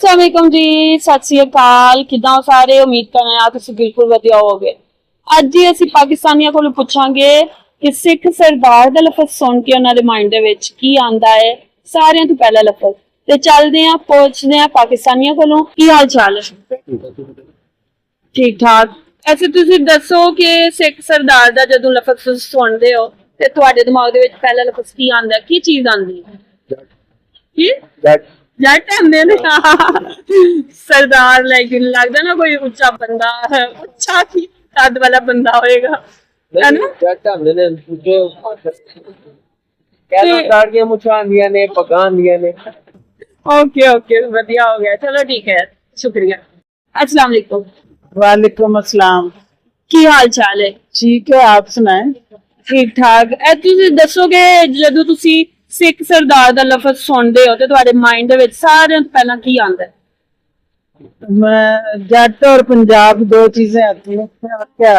ਅਸਲਾਮੁਅਲੈਕਮ ਜੀ ਸਤਿ ਸ੍ਰੀ ਅਕਾਲ। ਕਿਦਾਂ ਹੋ ਸਾਰੇ? ਉਮੀਦ ਕਰਨੇ ਆ ਤੁਸੀਂ ਬਿਲਕੁਲ ਵਧੀਆ ਹੋਵੋਗੇ। ਅੱਜ ਹੀ ਅਸੀਂ ਪਾਕਿਸਤਾਨੀਆਂ ਕੋਲੋਂ ਪੁੱਛਾਂਗੇ ਕਿ ਸਿੱਖ ਸਰਦਾਰ ਦਾ ਲਫ਼ਜ਼ ਸੁਣ ਕੇ ਉਹਨਾਂ ਦੇ ਮਾਈਂਡ ਦੇ ਵਿੱਚ ਕੀ ਆਂਦਾ ਹੈ। ਸਾਰਿਆਂ ਤੋਂ ਪਹਿਲਾ ਲਫ਼ਜ਼। ਤੇ ਚੱਲਦੇ ਆ ਪੁੱਛਦੇ ਆ ਪਾਕਿਸਤਾਨੀਆਂ ਕੋਲੋਂ ਕੀ ਹਾਲ ਚਾਲ ਹੈ। ਠੀਕ ਠਾਕ ਐਸੇ ਤੁਸੀਂ ਦੱਸੋ ਕਿ ਸਿੱਖ ਸਰਦਾਰ ਦਾ ਜਦੋਂ ਲਫ਼ਜ਼ ਤੁਸੀਂ ਸੁਣਦੇ ਹੋ ਤੇ ਤੁਹਾਡੇ ਦਿਮਾਗ ਦੇ ਵਿੱਚ ਪਹਿਲਾ ਲਫ਼ਜ਼ ਕੀ ਆਂਦਾ? ਕੀ ਚੀਜ਼ ਆਂਦੀ ਹੈ? ਕੀ? ਜੱਟ। ਜੱਟ ਹੁੰਦੇ ਨੇ ਸਰਦਾਰ ਲੇਕਿਨ ਲੱਗਦਾ ਨਾ ਕੋਈ ਉੱਚਾ ਬੰਦਾ ਹੈ ਉੱਚਾ ਕੀ ਕੱਦ چلو ٹھیک ہے شکریہ وعلیکم السلام کی حال چال ہے ٹھیک ہے آپ سنائیں ٹھیک ٹھاک دسو کہ جدوں تسی ਸਿੱਖ ਸਰਦਾਰ ਦਾ ਲਫ਼ਜ਼ ਸੁਣਦੇ ਹੋ ਤੇ ਤੁਹਾਡੇ ਮਾਈਂਡ ਦੇ ਵਿੱਚ ਸਾਰਿਆਂ ਤੋਂ ਪਹਿਲਾਂ ਕੀ ਆਉਂਦਾ ਹੈ मैं जट और पंजाब दो चीजें आती हैं क्या- क्या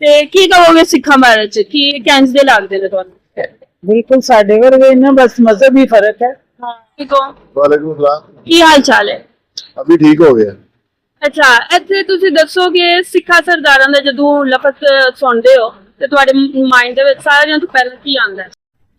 ਤੇ ਕੀ ਕਹੋਗੇ ਸਿੱਖਾਂ ਬਾਰੇ ਚ ਕੀ ਕਿੰਜ ਦੇ ਲੱਗਦੇ ਨੇ ਤੁਹਾਨੂੰ बिल्कुल साढ़े वर्गे ना बस मजहबी फर्क है ਹਾਂ ਠੀਕ ਹੋ वालेकुम सलाम ਕੀ ਹਾਲ ਚਾਲ ਹੈ अभी ठीक हो गया ਅੱਛਾ ਇੱਥੇ ਤੁਸੀਂ ਦੱਸੋਗੇ ਸਿੱਖਾਂ ਸਰਦਾਰਾਂ ਦਾ ਜਦੋਂ ਲਫ਼ਜ਼ ਸੁਣਦੇ ਹੋ ਤੇ ਤੁਹਾਡੇ ਮਾਈਂਡ ਦੇ ਵਿੱਚ ਸਾਰਿਆਂ ਤੋਂ ਪਹਿਲਾਂ ਕੀ ਆਉਂਦਾ ਹੈ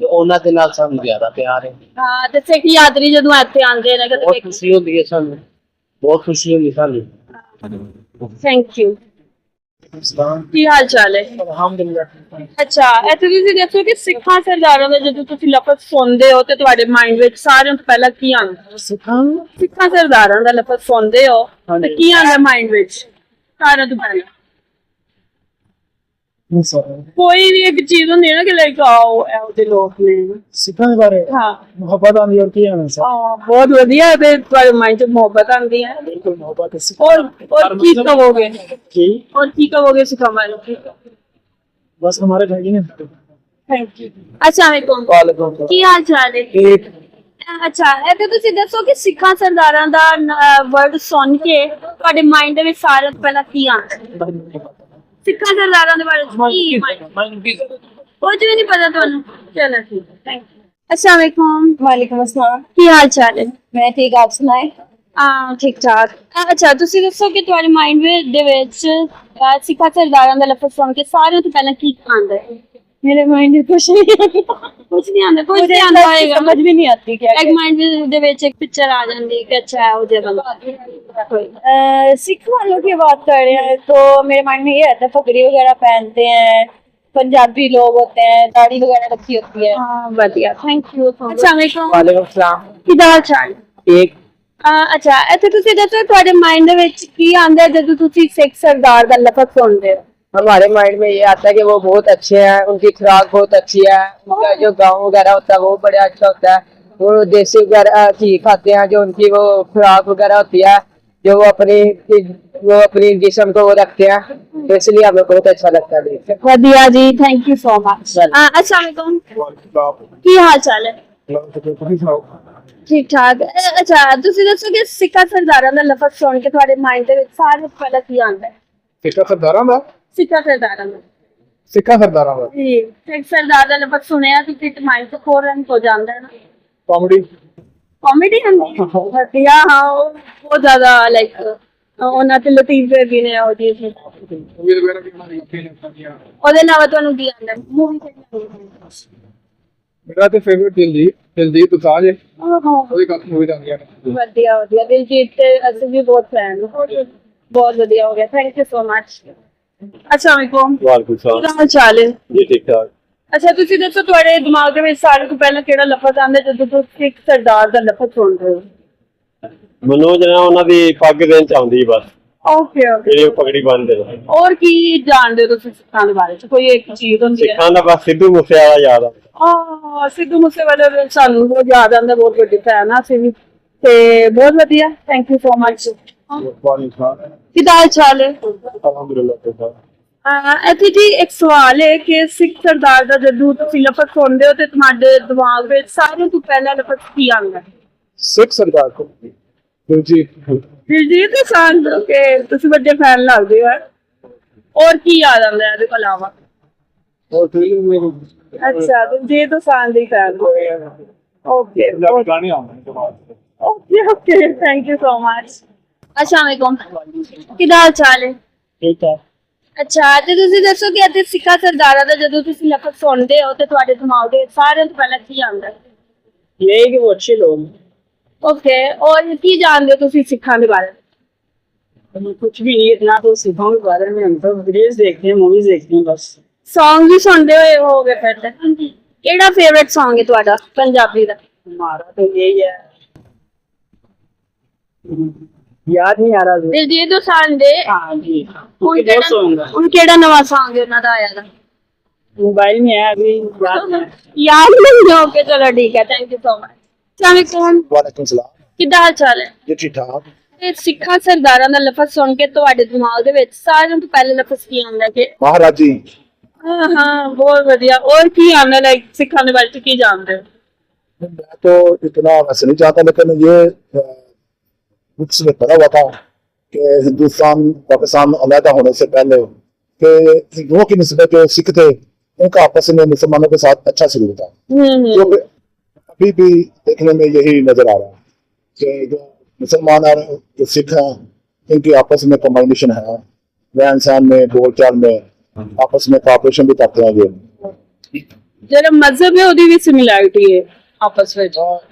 ਤੇ ਉਹਨਾਂ ਦੇ ਨਾਲ ਸਾਨੂੰ ਜ਼ਿਆਦਾ ਪਿਆਰ ਹੈ। ਹਾਂ ਤੇ ਸਿੱਖੀ ਯਾਤਰੀ ਜਦੋਂ ਇੱਥੇ ਆਉਂਦੇ ਨੇ ਕਦੇ ਬਹੁਤ ਖੁਸ਼ੀ ਹੁੰਦੀ ਹੈ ਸਾਨੂੰ। ਬਹੁਤ ਖੁਸ਼ੀ ਹੁੰਦੀ ਸਾਨੂੰ। ਥੈਂਕ ਯੂ ਕੀ ਹਾਲ ਚਾਲ ਹੈ? ਅਲਹਮਦੁਲਿਲਾ ਅੱਛਾ ਇੱਥੇ ਤੁਸੀਂ ਦੱਸੋ ਕਿ ਸਿੱਖਾਂ ਸਰਦਾਰਾਂ ਦਾ ਜਦੋਂ ਤੁਸੀਂ ਲਫ਼ਜ਼ ਸੁਣਦੇ ਹੋ ਤੇ ਤੁਹਾਡੇ ਮਾਈਂਡ ਵਿੱਚ ਸਾਰਿਆਂ ਤੋਂ ਪਹਿਲਾਂ ਕੀ ਆਉਂਦਾ? ਸਿੱਖਾਂ? ਸਿੱਖਾਂ ਸਰਦਾਰਾਂ ਦਾ ਲਫ਼ਜ਼ ਸੁਣਦੇ ਹੋ ਤੇ ਕੀ ਆਉਂਦਾ ਮਾਈਂਡ ਵਿੱਚ? ਸਾਰਿਆਂ ਤੋਂ ਪਹਿਲਾਂ। ਕੋਈ ਵੀ ਇੱਕ ਚੀਜ਼ ਹੁੰਦੀ ਹੈ ਨਾ ਕਿ ਲਾਈਕ ਆਓ ਇਹੋ ਜਿਹੇ ਲੋਕ ਨੇ। ਸਿੱਖਾਂ ਦੇ ਬਾਰੇ ਹਾਂ। ਮੁਹੱਬਤ ਆਂਦੀ ਔਰ ਕੀ ਆਣਾ ਸਰ? ਹਾਂ ਬਹੁਤ ਵਧੀਆ ਤੇ ਤੁਹਾਡੇ ਮਨ ਚ ਮੁਹੱਬਤ ਆਂਦੀ ਹੈ। ਬਿਲਕੁਲ ਮੁਹੱਬਤ ਸੀ ਔਰ ਔਰ ਕੀ ਕਹੋਗੇ? ਕੀ? ਔਰ ਕੀ ਕਹੋਗੇ ਸਿੱਖਾਂ ਬਾਰੇ? ਬਸ ਹਮਾਰੇ ਭਾਈ ਨੇ। ਥੈਂਕ ਯੂ ਅਸਲਾਮ ਵਾਲੇਕੁਮ ਕੀ ਹਾਲ ਚਾਲ ਹੈ? ਠੀਕ। ਅੱਛਾ ਇਹ ਤੇ ਤੁਸੀਂ ਦੱਸੋ ਕਿ ਸਿੱਖਾਂ ਸਰਦਾਰਾਂ ਦਾ ਵਰਡ ਸੁਣ ਕੇ ਤੁਹਾਡੇ ਮਾਈਂਡ ਦੇ ਵਿੱਚ ਸਾਰਾ ਪਹਿਲਾਂ ਕੀ ਆਉਂਦਾ? ਸਿੱਖਾਂ ਸਰਦਾਰਾਂ ਦੇ ਬਾਰੇ 'ਚ ਕੀ mind- ਕੁਝ ਵੀ ਨਹੀਂ ਪਤਾ ਤੁਹਾਨੂੰ ਚਲੋ ਠੀਕ ਹੈ ਥੈਂਕ ਯੂ अस्सलाम वालेकुम वालेकुम अस्सलाम ਕੀ ਹਾਲ ਚਾਲ ਹੈ मैं ठीक आप सुनाए ਆ ਠੀਕ ਠਾਕ ਅ, ਅੱਛਾ ਤੁਸੀਂ ਦੱਸੋ ਕਿ ਤੁਹਾਡੇ ਮਾਈਂਡ ਦੇ ਵਿੱਚ ਅ, ਸਿੱਖਾਂ ਸਰਦਾਰਾਂ ਦਾ ਲਫ਼ਜ਼ ਸੁਣ ਕੇ ਸਾਰਿਆਂ ਤੋਂ ਪਹਿਲਾਂ ਕੀ ਆਉਂਦਾ ਹੈ मेरे माइंड में कुछ नहीं ਕੁਝ ਨਹੀਂ ਆਉਂਦਾ ਕੁਝ मुझे ਨਹੀਂ ਆਉਂਦਾ अंदर से ਹੋਏਗਾ समझ भी नहीं आती क्या ਇੱਕ ਮਾਈਂਡ ਦੇ ਵਿੱਚ ਇੱਕ ਪਿਕਚਰ ਆ ਜਾਂਦੀ ਕਿ ਅੱਛਾ ਹੈ ਉਹ ਜਿਹਾ ਬੰਦਾ ਕੋਈ अह, सिख वालों की बात कर रहे हैं तो मेरे माइंड में ये आता है पगड़ी वगैरह पहनते हैं पंजाबी लोग होते हैं दाढ़ी वगैरह रखी होती है ਹਾਂ ਵਧੀਆ ਥੈਂਕ ਯੂ ਅੱਛਾ ਵਾਲੇਕੁਮ ਵਾਲੇਕੁਮ ਸਲਾਮ ਕਿਦਾਂ ਹਾਲ ਚਾਲ ਠੀਕ ਅ, ਅੱਛਾ ਇੱਥੇ ਤੁਸੀਂ ਦੱਸੋ ਤੁਹਾਡੇ ਮਾਈਂਡ ਦੇ ਵਿੱਚ ਕੀ ਆਉਂਦਾ ਹੈ ਜਦੋਂ ਤੁਸੀਂ ਸਿੱਖ ਸਰਦਾਰ ਦਾ ਲਫ਼ਜ਼ ਸੁਣਦੇ ਹੋ ہمارے مائنڈ میں یہ آتا ہے کہ وہ بہت اچھے ہیں ان کی خوراک بہت اچھی ہے ان کا جو گاؤں وغیرہ ہوتا ہے وہ بڑا اچھا ہوتا ہے۔ وہ دیسی وغیرہ چیز کھاتے ہیں جو ان کی وہ خوراک وغیرہ ہوتی ہے جو وہ اپنی وہ اپنی جسم کو وہ رکھتے ہیں۔ تو اس لیے ہمیں بہت اچھا لگتا ہے۔ جی تھینک یو سو مچ السلام علیکم۔ کی حال چال ہے؟ ਠੀਕ ਠਾਕ ਅੱਛਾ ਤੁਸੀਂ ਦੱਸੋ ਕਿ ਸਿੱਕਾ ਸਰਦਾਰਾਂ ਦਾ ਲਫ਼ਜ਼ ਸੁਣ ਕੇ ਤੁਹਾਡੇ ਮਾਈਂਡ ਦੇ ਵਿੱਚ ਸਾਰਾ ਪਹਿਲਾਂ ਕੀ ਆਉਂਦਾ ਸਿੱਖਾ ਸਰਦਾਰਾਂ ਦਾ। ਸਿੱਖਾਂ ਸਰਦਾਰਾਂ ਦਾ? ਜੀ ਸਿੱਖ ਸਰਦਾਰ ਦਾ ਲਫ਼ਜ਼ ਸੁਣਿਆ ਤੇ ਤੇ ਮਾਈਂਡ ਤੋਂ ਫੌਰਨ ਹੋ ਜਾਂਦਾ ਹੈ ਨਾ। ਕਾਮੇਡੀ? ਕਾਮੇਡੀ ਹੁੰਦੀ ਹੈ। ਵਧੀਆ ਹਾਂ ਉਹ ਬਹੁਤ ਜ਼ਿਆਦਾ ਲਾਈਕ ਉਹਨਾਂ ਤੇ ਲਤੀਫੇ ਵੀ ਨੇ ਆਡੀਅੰਸ ਵਿੱਚ ਮੂਵੀ ਵਗੈਰਾ ਵੀ ਉਹਨਾਂ ਦੀ ਫੇਲ ਕਰਦੀਆਂ ਉਹਦੇ ਨਾਲ ਤੁਹਾਨੂੰ ਕੀ ਆਉਂਦਾ? ਮੂਵੀ ਕਿਹੜੀ ਮੇਰਾ ਤੇ ਫੇਵਰਿਟ ਦਿਲਜੀਤ ਦਿਲਜੀਤ ਦੁਸਾਂਝ ਹੈ। ਆਹ ਉਹਦੀ ਕਾਫੀ ਮੂਵੀ ਆਉਂਦੀਆਂ ਨੇ। ਵਧੀਆ ਵਧੀਆ। ਦਿਲਜੀਤ ਤੇ ਅਸੀਂ ਵੀ ਬਹੁਤ ਫੈਨ ਬਹੁਤ ਵਧੀਆ ਹੋ ਗਿਆ। ਥੈਂਕ ਯੂ ਸੋ ਮਚ ਅੱਛਾ ਵਾਲੇਕੁਮ ਵਾਲੇਕੁਮ ਸਲਾਮ। ਕੀ ਹਾਲ ਚਾਲ ਹੈ? ਜੀ ਠੀਕ ਠਾਕ। ਅੱਛਾ ਤੁਸੀਂ ਦੱਸੋ ਤੁਹਾਡੇ ਦਿਮਾਗ ਦੇ ਵਿੱਚ ਸਾਰੇ ਤੋਂ ਪਹਿਲਾਂ ਕਿਹੜਾ ਲਫ਼ਜ਼ ਆਉਂਦਾ ਜਦੋਂ ਤੁਸੀਂ ਇੱਕ ਸਰਦਾਰ ਦਾ ਲਫ਼ਜ਼ ਸੁਣਦੇ ਹੋ? ਮੈਨੂੰ ਜਿਹੜਾ ਉਹਨਾਂ ਦੀ ਪੱਗ ਦੇਣ ਚ ਆਉਂਦੀ ਬਸ। ਓਕੇ ਓਕੇ ਜਿਹੜੀ ਉਹ ਪਗੜੀ ਬੰਨ੍ਹਦੇ ਨੇ। ਔਰ ਕੀ ਜਾਣਦੇ ਹੋ ਤੁਸੀਂ ਸਿੱਖਾਂ ਦੇ ਬਾਰੇ ਚ? ਕੋਈ ਇੱਕ ਚੀਜ਼ ਹੁੰਦੀ ਹੈ? ਸਿੱਖਾਂ ਦਾ ਬਸ ਸਿੱਧੂ ਮੂਸੇਵਾਲਾ ਯਾਦ ਆ ਆ ਸਿੱਧੂ ਮੂਸੇਵਾਲੇ ਦੇ ਸਾਨੂੰ ਬਹੁਤ ਯਾਦ ਆਉਂਦਾ ਬਹੁਤ ਵੱਡੀ ਫੈਨ ਆ ਅਸੀਂ ਵੀ। ਤੇ ਬਹੁਤ ਵਧੀਆ ਥੈਂਕ ਯੂ ਸੋ ਮਚ ਕੀ ਹਾਲ ਚਾਲ ਹੈ? ਅਲਹਮਦੁਲਿਲਾ ਜੀ ਇੱਕ ਸਵਾਲ ਹੈ ਕਿ ਸਿੱਖ ਸਰਦਾਰ ਦਾ ਜਦੋਂ ਤੁਸੀਂ ਲਫ਼ਜ਼ ਸੁਣਦੇ ਹੋ ਤੇ ਤੁਹਾਡੇ ਦਿਮਾਗ ਵਿੱਚ ਸਾਰਿਆਂ ਤੋਂ ਪਹਿਲਾ ਲਫ਼ਜ਼ ਕੀ ਆਉਂਦਾ ਸਿੱਖ ਸਰਦਾਰ ਕੋ ਜੀ ਦਿਲਜੀਤ ਦਸਾਂਝ ਕੇ ਤੁਸੀਂ ਵੱਡੇ ਫੈਨ ਲੱਗਦੇ ਹੋ। ਔਰ ਕੀ ਯਾਦ ਆਉਂਦਾ ਹੈ ਇਹਦੇ ਤੋਂ ਇਲਾਵਾ? ਹੋਰ ਠੀਕ ਹੈ ਅੱਛਾ ਦਿਲਜੀਤ ਦਸਾਂਝ ਦੀ ਫੈਨ ਹੋ ਓਕੇ ਪੰਜਾਬੀ ਗਾਣੇ ਆਉਂਦੇ ਨੇ ਜਮਾਤ okay okay thank you so much ਅਸਲਾਮ ਅਲੈਕੁਮ ਕਿਦਾਂ ਹਾਲ ਚਾਲ ਹੈ ਠੀਕ ਹੈ ਅੱਛਾ ਤੇ ਤੁਸੀਂ ਦੱਸੋ ਕਿ ਅਤੇ ਸਿੱਖਾਂ ਸਰਦਾਰਾਂ ਦਾ ਜਦੋਂ ਤੁਸੀਂ ਲਫ਼ਜ਼ ਸੁਣਦੇ ਹੋ ਤੇ ਤੁਹਾਡੇ ਦਿਮਾਗ ਦੇ ਵਿੱਚ ਸਾਰਿਆਂ ਤੋਂ ਪਹਿਲਾਂ ਕੀ ਆਉਂਦਾ ਹੈ यही कि वो अच्छे लोग हैं। ਓਕੇ ਔਰ ਕੀ ਜਾਣਦੇ ਹੋ ਤੁਸੀਂ ਸਿੱਖਾਂ ਦੇ ਬਾਰੇ हमें कुछ भी नहीं इतना तो सिखों के बारे में हम तो वीडियोस देखते हैं मूवीज देखते हैं बस Song ਵੀ ਸੁਣਦੇ ਹੋਏ ਹੋਗੇ ਫਿਰ ਤੇ ਕਿਹੜਾ ਫੇਵਰਿਟ Song ਹੈ ਤੁਹਾਡਾ ਪੰਜਾਬੀ ਦਾ हमारा तो यही है याद नहीं आ रहा जी। ਦਿਲਜੀਤ ਦੋਸਾਂਝ ਦੇ हाँ जी ਹੁਣ उनके ਕਿਹੜਾ दोस्त होंगे ਹੁਣ ਕਿਹੜਾ ਨਵਾਂ Song ਹੈ ਉਹਨਾਂ ਦਾ ਆਇਆ ਦਾ मोबाइल में है अभी याद नहीं है। ਯਾਦ ਨਹੀਂ ਓਕੇ ਚਲੋ ਠੀਕ ਹੈ ਥੈਂਕ ਯੂ ਸੋ ਮਚ ਅਸਲਾਮੁਅਲੈਕੁਮ ਵਾਲੇਕੁਮ ਸਲਾਮ ਕਿੱਦਾਂ ਹਾਲ ਚਾਲ ਹੈ ਜੀ ਠੀਕ ਠਾਕ ਤੇ ਸਿੱਖਾਂ ਸਰਦਾਰਾਂ ਦਾ ਲਫ਼ਜ਼ ਸੁਣ ਕੇ ਤੁਹਾਡੇ ਦਿਮਾਗ ਦੇ ਵਿੱਚ ਸਾਰਿਆਂ ਤੋਂ ਪਹਿਲੇ ਲਫ਼ਜ਼ ਕੀ ਆਉਂਦਾ ਕਿ ਮਹਾਰਾਜ ਜੀ ਹਾਂ ਹਾਂ ਬਹੁਤ ਵਧੀਆ ਔਰ ਕੀ ਆਉਂਦਾ ਲਾਈਕ ਸਿੱਖਾਂ ਦੇ ਬਾਰੇ ਚ ਕੀ ਜਾਣਦੇ ਹੋ मैं तो इतना वैसे नहीं चाहता लेकिन ये बुक्स में पढ़ा हुआ था कि हिंदुस्तान पाकिस्तान अलहदा होने से पहले कि हिंदुओं की नस्बत जो सिख थे उनका आपस में मुसलमानों के साथ अच्छा सलूक था हम्म जो हम्म कि अभी भी देखने में यही नजर आ रहा है कि जो मुसलमान और जो सिख हैं इनकी आपस में कम्बाइनेशन है रहन सहन में बोलचाल में आपस में कॉपरेशन भी करते हैं ये ਜਿਹੜਾ ਮਜ਼ਹਬ ਹੈ ਉਹਦੀ ਵੀ ਸਿਮਿਲੈਰਿਟੀ ਹੈ ਆਪਸ ਵਿੱਚ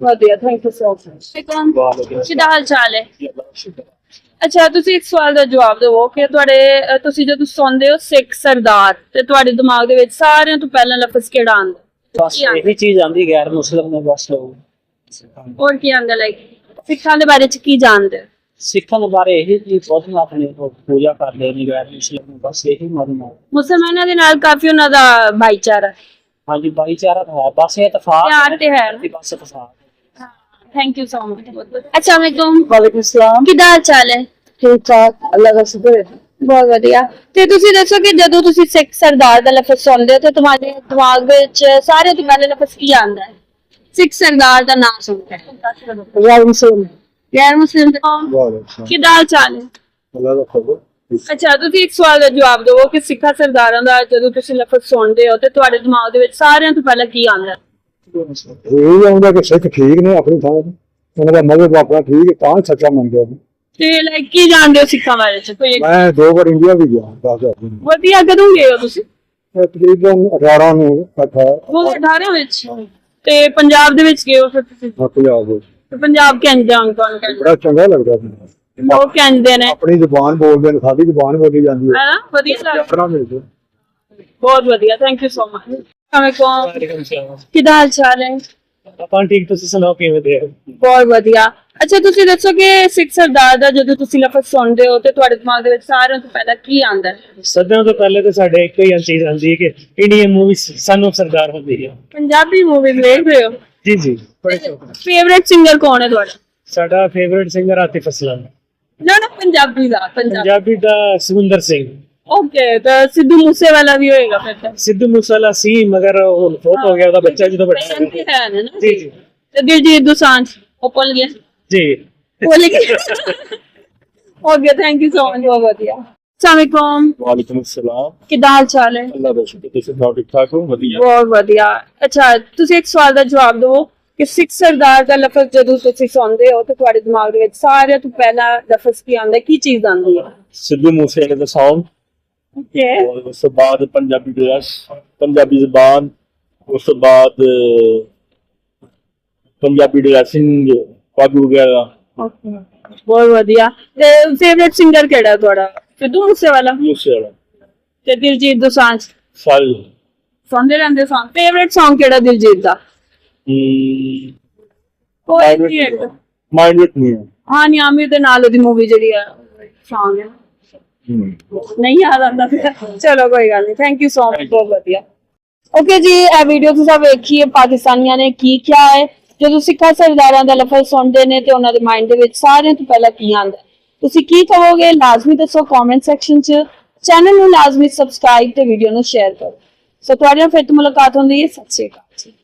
ਵਧੀਆ ਥੈਂਕ ਯੂ ਅੱਛਾ ਤੁਸੀਂ ਇੱਕ ਸਵਾਲ ਦਾ ਜਵਾਬ ਦਿਵੋ ਕਿ ਤੁਹਾਡੇ ਅਹ, ਤੁਸੀਂ ਸੌਂਦੇ ਹੋ ਸਿੱਖ ਸਰਦਾਰ ਤੇ ਤੁਹਾਡੇ ਦਿਮਾਗ ਦੇ ਵਿੱਚ ਸਾਰਿਆਂ ਤੋਂ ਪਹਿਲਾਂ ਲਫ਼ਜ਼ ਕਿਹੜਾ ਆਉਂਦਾ ਬਸ ਕੀ ਚੀਜ਼ ਆਂਦੀ ਗੈਰ ਮੁਸਲਮ ਨੇ ਬਸ ਉਹ ਹੋਰ ਕੀ ਆਉਂਦਾ ਲਾਈਕ ਸਿੱਖਾਂ ਦੇ ਬਾਰੇ ਚ ਕੀ ਜਾਣਦੇ ਸਿੱਖਾਂ ਦੇ ਬਾਰੇ ਇਹੀ ਚੀਜ਼ ਬਹੁਤ ਨਾ ਆਪਣੇ ਉਹ ਪੂਜਾ ਕਰਦੇ ਨੇ ਗੈਰ ਮੁਸਲਮ ਨੂੰ ਬਸ ਇਹੀ ਮਰਨ ਆ ਮੁਸਲਮਾਨਾਂ ਦੇ ਨਾਲ ਕਾਫੀ ਉਹਨਾਂ ਦਾ ਭਾਈਚਾਰਾ ਹਾਂਜੀ ਭਾਈਚਾਰਾ ਹੈ ਬਸ ਇਹ ਇਤਫਾਕ ਪਿਆਰ ਤੇ ਹੈ ਬਸ ਇਤਫਾਕ थैंक यू सो मच अच्छा वालेकुम ਵਾਲੇਕੁਮ ਸਲਾਮ ਕਿਦਾਂ ਹਾਲ ਚਾਲ ਹੈ ਠੀਕ ਠਾਕ ਅੱਲਾਹ ਦਾ ਸ਼ੁਕਰ ਹੈ ਬਹੁਤ ਵਧੀਆ ਤੇ ਤੁਸੀਂ ਦੱਸੋ ਕਿ ਜਦੋਂ ਤੁਸੀਂ ਸਿੱਖ ਸਰਦਾਰ ਦਾ ਲਫ਼ਜ਼ ਸੁਣਦੇ ਹੋ ਤੇ ਤੁਹਾਡੇ ਦਿਮਾਗ ਵਿੱਚ ਸਾਰੇ ਤੋਂ ਪਹਿਲੇ ਲਫ਼ਜ਼ ਕੀ ਆਉਂਦਾ ਹੈ ਸਿੱਖ ਸਰਦਾਰ ਦਾ ਨਾਮ ਸੁਣ ਕੇ ਯਾਰ ਮੁਸਲਿਮ ਗੈਰ ਮੁਸਲਿਮ ਦੇ ਕੌਮ ਕਿਦਾਂ ਹਾਲ ਚਾਲ ਹੈ अल्लाह का खबर ਅੱਛਾ ਤੁਸੀਂ ਇੱਕ ਸਵਾਲ ਦਾ ਜਵਾਬ ਦਿਓ ਕਿ ਸਿੱਖਾਂ ਸਰਦਾਰਾਂ ਦਾ ਜਦੋਂ ਤੁਸੀਂ ਲਫ਼ਜ਼ ਸੁਣਦੇ ਹੋ ਤੇ ਤੁਹਾਡੇ ਦਿਮਾਗ ਦੇ ਵਿੱਚ ਸਾਰਿਆਂ ਤੋਂ ਪਹਿਲਾਂ ਕੀ ਆਉਂਦਾ ਹੈ ਇਹ ਆਉਂਦਾ ਕਿ ਸਿੱਖ ਠੀਕ ਨੇ ਆਪਣੀ ਥਾਂ ਤੇ। ਉਹਨਾਂ ਦਾ ਮਜ਼ਹਬ ਆਪਣਾ ਠੀਕ ਹੈ ਤਾਂ ਸੱਚਾ ਮੰਨਦੇ ਨੇ ਤੇ ਲਾਈਕ ਕੀ ਜਾਣਦੇ ਹੋ ਸਿੱਖਾਂ ਬਾਰੇ ਚ? ਕੋਈ ਮੈਂ ਦੋ ਵਾਰ ਇੰਡੀਆ ਵੀ ਗਿਆ ਦਸ ਹਜ਼ਾਰ ਦਿਨ ਵਧੀਆ ਕਦੋਂ ਗਏ ਹੋ ਤੁਸੀਂ? ਤਕਰੀਬਨ 18 ਨੂੰ ਇਕੱਠਾ 2018 ਵਿੱਚ? ਤੇ ਪੰਜਾਬ ਦੇ ਵਿੱਚ ਗਏ ਹੋ ਫਿਰ ਤੁਸੀਂ? ਪੰਜਾਬ ਵਿੱਚ। ਤੇ ਪੰਜਾਬ ਕਹਿੰਦੇ ਹਾਂ ਕੌਣ ਕਹਿੰਦੇ ਬੜਾ ਚੰਗਾ ਲੱਗਦਾ ਸੀ। ਲੋਕ ਕਹਿੰਦੇ ਨੇ। ਆਪਣੀ ਜ਼ੁਬਾਨ ਬੋਲਦੇ ਨੇ ਸਾਡੀ ਜ਼ੁਬਾਨ ਬੋਲੀ ਜਾਂਦੀ ਹੈ। ਹੈ ਨਾ? ਵਧੀਆ ਲੱਗਦਾ। ਆਪਣਾ ਮਿਲਦੇ ਬਹੁਤ ਵਧੀਆ ਥੈਂਕ ਯੂ ਸੋ ਮਚ ਅਸਲਾਮੁਅਲੈਕੁਮ ਕਿਦਾਂ ਹਾਲ ਚਾਲ ਹੈ? ਆਪਾਂ ਠੀਕ ਤੁਸੀਂ ਸੁਣਾਓ ਕਿਵੇਂ ਦੇ ਬਹੁਤ ਵਧੀਆ। ਅੱਛਾ ਤੁਸੀਂ ਦੱਸੋ ਕਿ ਸਿੱਖ ਸਰਦਾਰ ਦਾ ਜਦੋਂ ਤੁਸੀਂ ਲਫ਼ਜ਼ ਸੁਣਦੇ ਹੋ ਤੇ ਤੁਹਾਡੇ ਦਿਮਾਗ ਦੇ ਵਿੱਚ ਸਾਰਿਆਂ ਤੋਂ ਪਹਿਲਾਂ ਕੀ ਆਉਂਦਾ ਹੈ? ਸਦੀਆਂ ਤੋਂ ਪਹਿਲੇ ਤਾਂ ਸਾਡੇ ਇੱਕੋ ਹੀ ਚੀਜ਼ ਆਉਂਦੀ ਹੈ ਕਿ Indian movie son of Sardaar ਹੁੰਦੀ ਹੈ ਪੰਜਾਬੀ ਮੂਵੀ ਦੇਖ ਰਹੇ ਹੋ? ਜੀ ਜੀ। ਬੜੇ ਸ਼ੌਕ ਨਾਲ। ਫੇਵਰਿਟ ਸਿੰਗਰ ਕੌਣ ਹੈ ਤੁਹਾਡਾ? ਸਾਡਾ ਫੇਵਰਿਟ ਸਿੰਗਰ ਆਤਿਫ ਅਸਲਮ। ਨਾ ਨਾ ਪੰਜਾਬੀ ਦਾ ਪੰਜਾਬੀ। ਦਾ ਸੁਰਿੰਦਰ ਸਿੰਘ। ਓਕੇ ਤਾਂ ਸਿੱਧੂ ਮੂਸੇ ਵਾਲਾ ਵੀ ਹੋਏਗਾ ਫਿਰ ਤਾਂ। ਸਿੱਧੂ ਮੂਸੇਵਾਲਾ ਸੀ ਮਗਰ ਉਹ ਫੋਟ ਹੋ ਗਿਆ ਉਹਦਾ ਬੱਚਾ ਜਦੋਂ ਹੋ ਗਿਆ ਹੈ ਨਾ ਜੀ ਜੀ। ਤੇ ਦਿਲਜੀਤ ਦੋਸਾਂਝ ਉਹ ਭੁੱਲ ਗਿਆ। ਜੀ। ਭੁੱਲ ਗਿਆ। Okay thank you so much ਬਹੁਤ ਵਧੀਆ। ਅਸਲਾਮੁਅਲੈਕੁਮ ਵਾਲੇਕੁਮ ਸਲਾਮ। ਕਿਦਾਂ ਹਾਲ ਚਾਲ ਹੈ? ਅੱਲਾਹ ਦਾ ਸ਼ੁਕਰ ਤੁਸੀਂ ਸੁਣਾਓ ਠੀਕ ਠਾਕ ਹੋ? ਵਧੀਆ। ਬਹੁਤ ਵਧੀਆ। ਅੱਛਾ ਤੁਸੀਂ ਇੱਕ ਸਵਾਲ ਦਾ ਜਵਾਬ ਦਿਓ ਕਿ ਸਿੱਖ ਸਰਦਾਰ ਦਾ ਲਫ਼ਜ਼ ਜਦੋਂ ਤੁਸੀਂ ਸੁਣਦੇ ਹੋ ਤੇ ਤੁਹਾਡੇ ਦਿਮਾਗ ਦੇ ਵਿੱਚ ਸਾਰਿਆਂ ਤੋਂ ਪਹਿਲਾਂ ਲਫ਼ਜ਼ ਕੀ ਆਉਂਦਾ ਹੈ? ਕੀ ਚੀਜ਼ ਆਉਂਦੀ ਹੈ? ਸਿੱਧੂ ਮੂਸੇਵਾਲੇ ਦਾ Song ਓਕੇ ਔਰ ਉਸ ਤੋਂ ਬਾਅਦ ਪੰਜਾਬੀ ਡਰੈਸ ਪੰਜਾਬੀ ਜ਼ਬਾਨ ਉਸ ਤੋਂ ਬਾਅਦ ਪੰਜਾਬੀ ਡਰੈਸਿੰਗ ਪੱਗ ਵਗੈਰਾ Okay. ਬਹੁਤ ਵਧੀਆ ਤੇ ਫੇਵਰਿਟ ਸਿੰਗਰ ਕਿਹੜਾ ਤੁਹਾਡਾ ਸਿੱਧੂ ਮੂਸੇਵਾਲਾ ਮੂਸੇ ਵਾਲਾ ਤੇ ਦਿਲਜੀਤ ਦੋਸਾਂਝ ਸਾਰੇ ਸੁਣਦੇ ਰਹਿੰਦੇ Song ਫੇਵਰਿਟ Song ਕਿਹੜਾ ਦਿਲਜੀਤ ਦਾ ਕੋਈ ਨਹੀਂ ਮਾਈਂਡ ਵਿਟ ਨਹੀਂ ਹੈ ਹਾਂ ਨੀ ਆਮਿਰ ਦੇ ਨਾਲ ਉਹਦੀ ਮੂਵੀ ਜਿਹੜੀ ਆ Song ਹੈ ਨਹੀਂ ਯਾਦ ਆਉਂਦਾ ਪਿਆ। ਚਲੋ ਕੋਈ ਗੱਲ ਨਹੀਂ। ਥੈਂਕ ਯੂ ਸੋ ਮਚ ਬਹੁਤ ਵਧੀਆ। ਓਕੇ ਜੀ ਇਹ ਵੀਡੀਓ ਤੁਸੀਂ ਵੇਖੀਏ ਪਾਕਿਸਤਾਨੀਆਂ ਨੇ ਕੀ ਕਿਹਾ ਹੈ। ਜਦੋਂ ਸਿੱਖਾਂ ਸਰਦਾਰਾਂ ਦਾ ਲਫ਼ਜ਼ ਸੁਣਦੇ ਨੇ ਤੇ ਉਹਨਾਂ ਦੇ ਮਾਈਂਡ ਦੇ ਵਿੱਚ ਸਾਰਿਆਂ ਤੋਂ ਪਹਿਲਾਂ ਕੀ ਆਉਂਦਾ ਹੈ? ਤੁਸੀਂ ਕੀ ਕਹੋਗੇ? ਲਾਜ਼ਮੀ ਦੱਸੋ ਕਮੈਂਟ ਸੈਕਸ਼ਨ 'ਚ। ਚੈਨਲ ਨੂੰ ਲਾਜ਼ਮੀ ਸਬਸਕ੍ਰਾਈਬ ਤੇ ਵੀਡੀਓ ਨੂੰ ਸ਼ੇਅਰ ਕਰੋ। ਸੋ ਤੁਹਾਡੇ ਨਾਲ ਫਿਰ ਤੋਂ ਮੁਲਾਕਾਤ ਹੁੰਦੀ ਹੈ। ਸਤਿ ਸ਼੍ਰੀ ਅਕਾਲ ਜੀ।